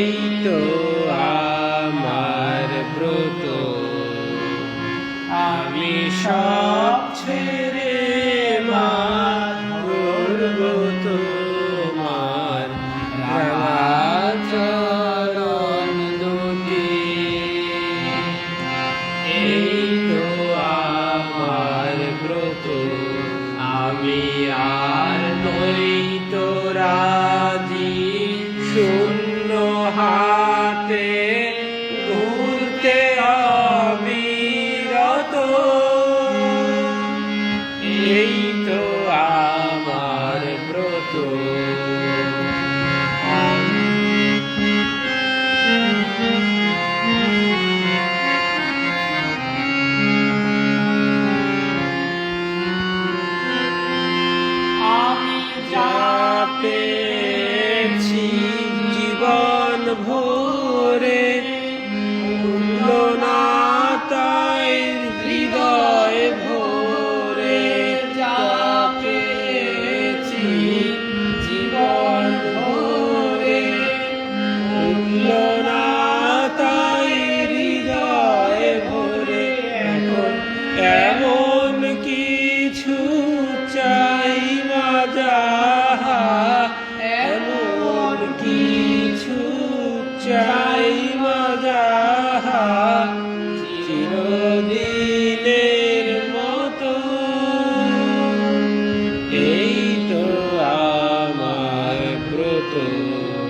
এই তো আমার ব্রত আমি সব ছেড়ে Amen. হাতে thank you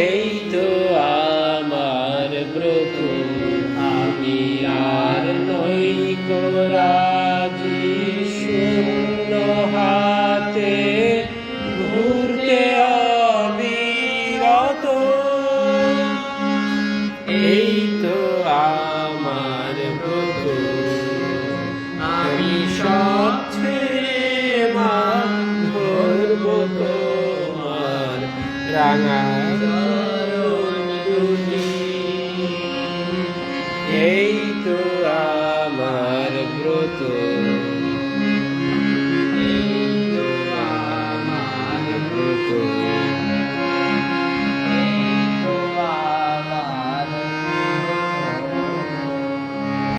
এই তো আমার প্রভু আমি আর নই করা এই তো আমার ব্রত।